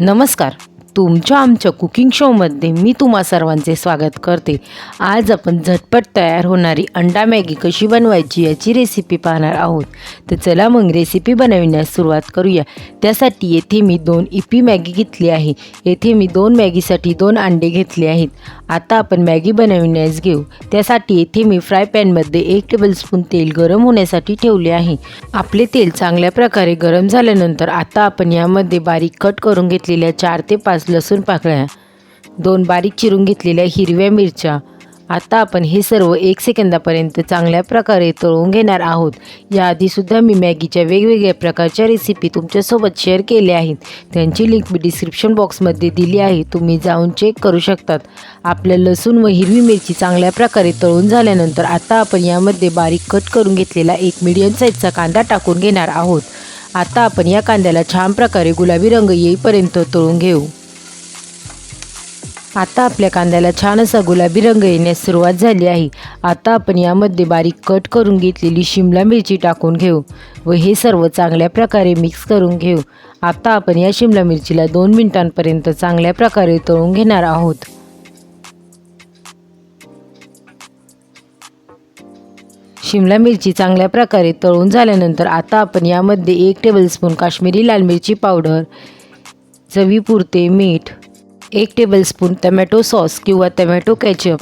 नमस्कार. तुमच्या आमच्या कुकिंग शोमध्ये मी तुम्हा सर्वांचे स्वागत करते. आज आपण झटपट तयार होणारी अंडा मॅगी कशी बनवायची याची रेसिपी पाहणार आहोत. तर चला मग रेसिपी बनविण्यास सुरुवात करूया. त्यासाठी येथे मी दोन इपी मॅगी घेतली आहे. येथे मी दोन मॅगीसाठी दोन अंडे घेतले आहेत. आता आपण मॅगी बनविण्यास घेऊ. त्यासाठी येथे मी फ्राय पॅनमध्ये एक टेबलस्पून तेल गरम होण्यासाठी ठेवले आहे. आपले तेल चांगल्या प्रकारे गरम झाल्यानंतर आता आपण यामध्ये बारीक कट करून घेतलेल्या चार ते पाच लसूण पाकळ्या दोन बारीक चिरून घेतलेल्या हिरव्या मिरच्या. आता आपण हे सर्व एक सेकंदापर्यंत चांगल्या प्रकारे तळून घेणार आहोत. याआधीसुद्धा मी मॅगीच्या वेगवेगळ्या प्रकारच्या रेसिपी तुमच्यासोबत शेअर केल्या आहेत. त्यांची लिंक मी डिस्क्रिप्शन बॉक्समध्ये दिली आहे. तुम्ही जाऊन चेक करू शकतात. आपल्या लसूण व हिरवी मिरची चांगल्या प्रकारे तळून झाल्यानंतर आता आपण यामध्ये बारीक कट करून घेतलेला एक मीडियम साईजचा कांदा टाकून घेणार आहोत. आता आपण या कांद्याला छान प्रकारे गुलाबी रंग येईपर्यंत तळून घेऊ. आता आपल्या कांद्याला छान असा गुलाबी रंग येण्यास सुरुवात झाली आहे. आता आपण यामध्ये बारीक कट करून घेतलेली शिमला मिरची टाकून घेऊ व हे सर्व चांगल्या प्रकारे मिक्स करून घेऊ. आता आपण या शिमला मिरचीला दोन मिनिटांपर्यंत चांगल्या प्रकारे तळून घेणार आहोत. शिमला मिरची चांगल्या प्रकारे तळून झाल्यानंतर आता आपण यामध्ये एक टेबलस्पून काश्मीरी लाल मिरची पावडर चवीपुरते मीठ एक टेबलस्पून टमॅटो सॉस किंवा टमॅटो कॅचअप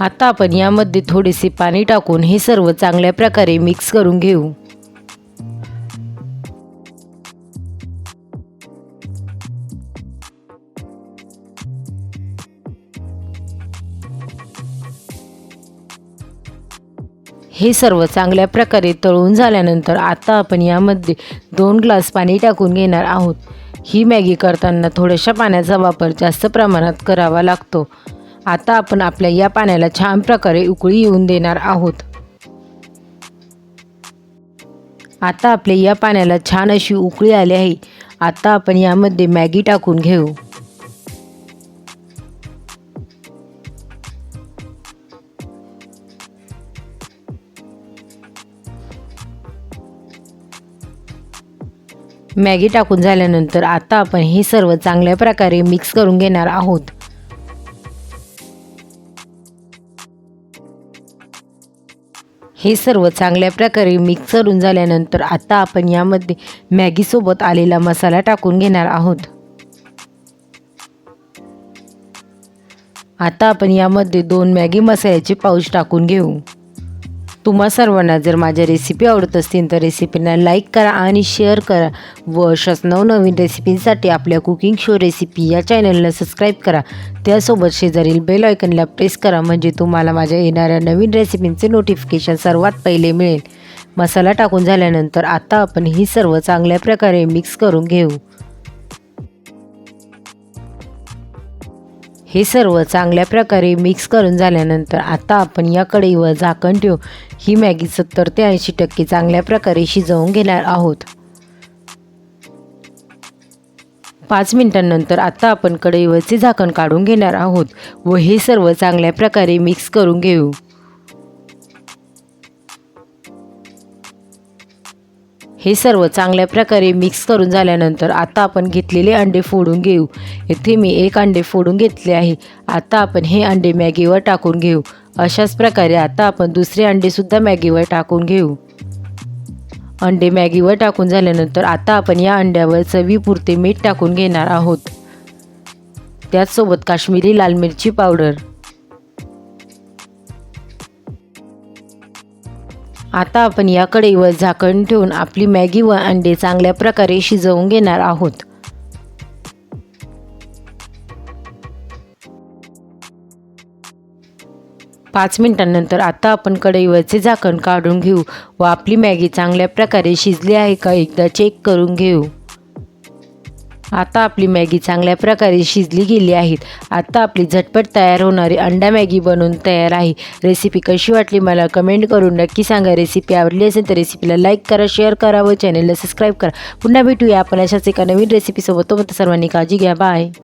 आता आपण यामध्ये थोडेसे पाणी टाकून हे सर्व चांगल्या प्रकारे मिक्स करून घेऊ. हे सर्व चांगल्या प्रकारे तळून झाल्यानंतर आता आपण यामध्ये दोन ग्लास पाणी टाकून घेणार आहोत. ही मॅगी करताना थोड्याशा पाण्याचा वापर जास्त प्रमाणात करावा लागतो. आता आपण आपल्या या पाण्याला छान प्रकारे उकळी येऊन देणार आहोत. आता आपल्या या पाण्याला छान अशी उकळी आली आहे. आता आपण यामध्ये मॅगी टाकून घेऊ. मॅगी टाकून झाल्यानंतर आता आपण हे सर्व चांगल्या प्रकारे मिक्स करून घेणार आहोत. हे सर्व चांगल्या प्रकारे मिक्स करून झाल्यानंतर आता आपण यामध्ये मॅगीसोबत आलेला मसाला टाकून घेणार आहोत. आता आपण यामध्ये दोन मॅगी मसाल्याचे पाऊच टाकून घेऊ. तुम्हा सर्वांना जर माझ्या रेसिपी आवडत असतील तर रेसिपींना लाईक करा आणि शेअर करा. व अशाच नवनवीन रेसिपींसाठी आपल्या कुकिंग शो रेसिपी या चॅनलला सबस्क्राईब करा. त्यासोबत शेजारील बेल आयकनला प्रेस करा म्हणजे तुम्हाला माझ्या येणाऱ्या नवीन रेसिपींचे नोटिफिकेशन सर्वात पहिले मिळेल. मसाला टाकून झाल्यानंतर आता आपण ही सर्व चांगल्या प्रकारे मिक्स करून घेऊ. हे सर्व चांगल्या प्रकारे मिक्स करून झाल्यानंतर आता आपण या कढईवर झाकण ठेवू ही मॅगी सत्तर ते ऐंशी टक्के चांगल्या प्रकारे शिजवून घेणार आहोत. पाच मिनिटांनंतर आता आपण कढईवरचे झाकण काढून घेणार आहोत व हे सर्व चांगल्या प्रकारे मिक्स करून घेऊ. हे सर्व चांगल्या प्रकारे मिक्स करून झाल्यानंतर आता आपण घेतलेले अंडे फोडून घेऊ. येथे मी एक अंडे फोडून घेतले आहे. आता आपण हे अंडे मॅगीवर टाकून घेऊ. अशाच प्रकारे आता आपण दुसरे अंडेसुद्धा मॅगीवर टाकून घेऊ. अंडे मॅगीवर टाकून झाल्यानंतर आता आपण या अंड्यावर चवीपुरते मीठ टाकून घेणार आहोत. त्याचसोबत काश्मीरी लाल मिरची पावडर. आता आपण या कढईवर झाकण ठेवून आपली मॅगी व अंडे चांगल्या प्रकारे शिजवून घेणार आहोत. पाच मिनिटांनंतर आता आपण कढईवरचे झाकण काढून घेऊ व आपली मॅगी चांगल्या प्रकारे शिजली आहे का एकदा चेक करून घेऊ. आता आपली मॅगी चांगल्या प्रकारे शिजली गेली आहेत. आता आपली झटपट तयार होणारी अंडा मॅगी बनवून तयार आहे. रेसिपी कशी वाटली मला कमेंट करून नक्की सांगा. रेसिपी आवडली असेल तर रेसिपीला लाईक करा शेअर करा व चॅनलला सबस्क्राईब करा. पुन्हा भेटूया आपण अशाच एका नवीन रेसिपीसोबत तो सर्वांनी काळजी घ्या. बाय